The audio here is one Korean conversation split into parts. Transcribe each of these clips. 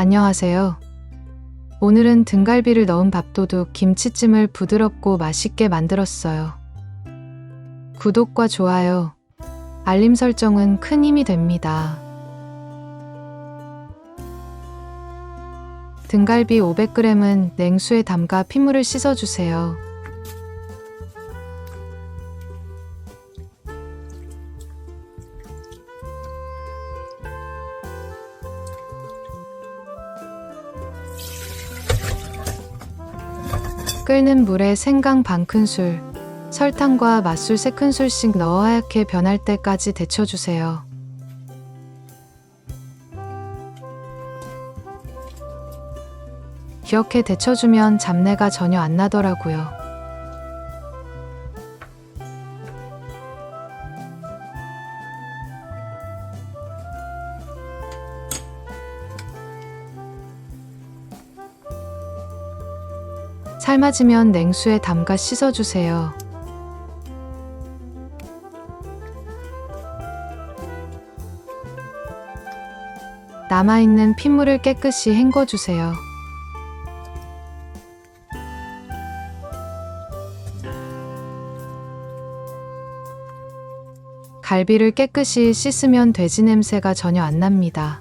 안녕하세요. 오늘은 등갈비를 넣은 밥도둑 김치찜을 부드럽고 맛있게 만들었어요. 구독과 좋아요, 알림 설정은 큰 힘이 됩니다. 등갈비 500g은 냉수에 담가 핏물을 씻어주세요. 끓는 물에 생강 반 큰술, 설탕과 맛술 3큰술씩 넣어 하얗게 변할 때까지 데쳐주세요. 이렇게 데쳐주면 잡내가 전혀 안 나더라고요. 삶아지면 냉수에 담가 씻어주세요. 남아있는 핏물을 깨끗이 헹궈주세요. 갈비를 깨끗이 씻으면 돼지 냄새가 전혀 안 납니다.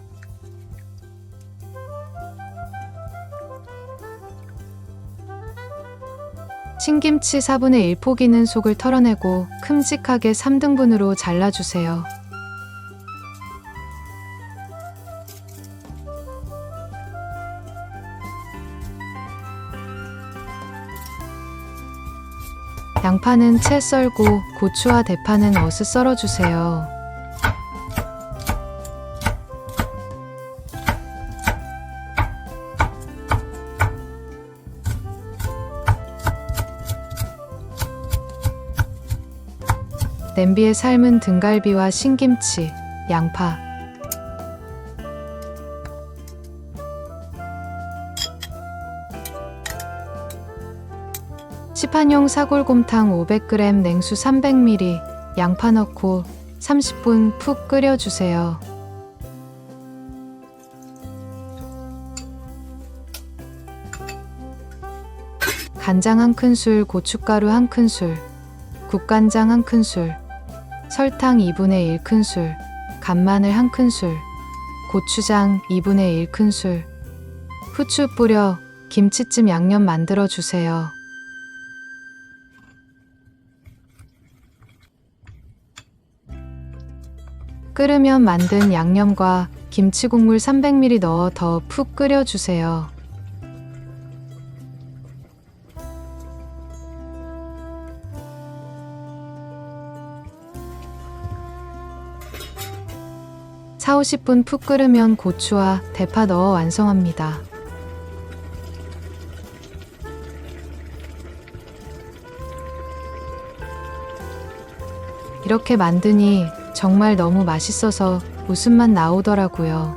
신김치 4분의 1 포기는 속을 털어내고 큼직하게 3등분으로 잘라주세요. 양파는 채 썰고 고추와 대파는 어슷 썰어주세요. 냄비에 삶은 등갈비와 신김치, 양파, 시판용 사골곰탕 500g 냉수 300ml 양파 넣고 30분 푹 끓여주세요. 간장 한 큰술, 고춧가루 한 큰술, 국간장 한 큰술, 설탕 2분의 1 큰술, 간마늘 한 큰술, 고추장 2분의 1 큰술, 후추 뿌려 김치찜 양념 만들어 주세요. 끓으면 만든 양념과 김치 국물 300ml 넣어 더 푹 끓여 주세요. 사 50분 푹 끓으면 고추와 대파 넣어 완성합니다. 이렇게 만드니 정말 너무 맛있어서 웃음만 나오더라고요.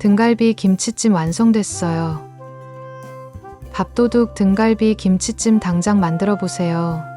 등갈비 김치찜 완성됐어요. 밥도둑 등갈비 김치찜 당장 만들어 보세요.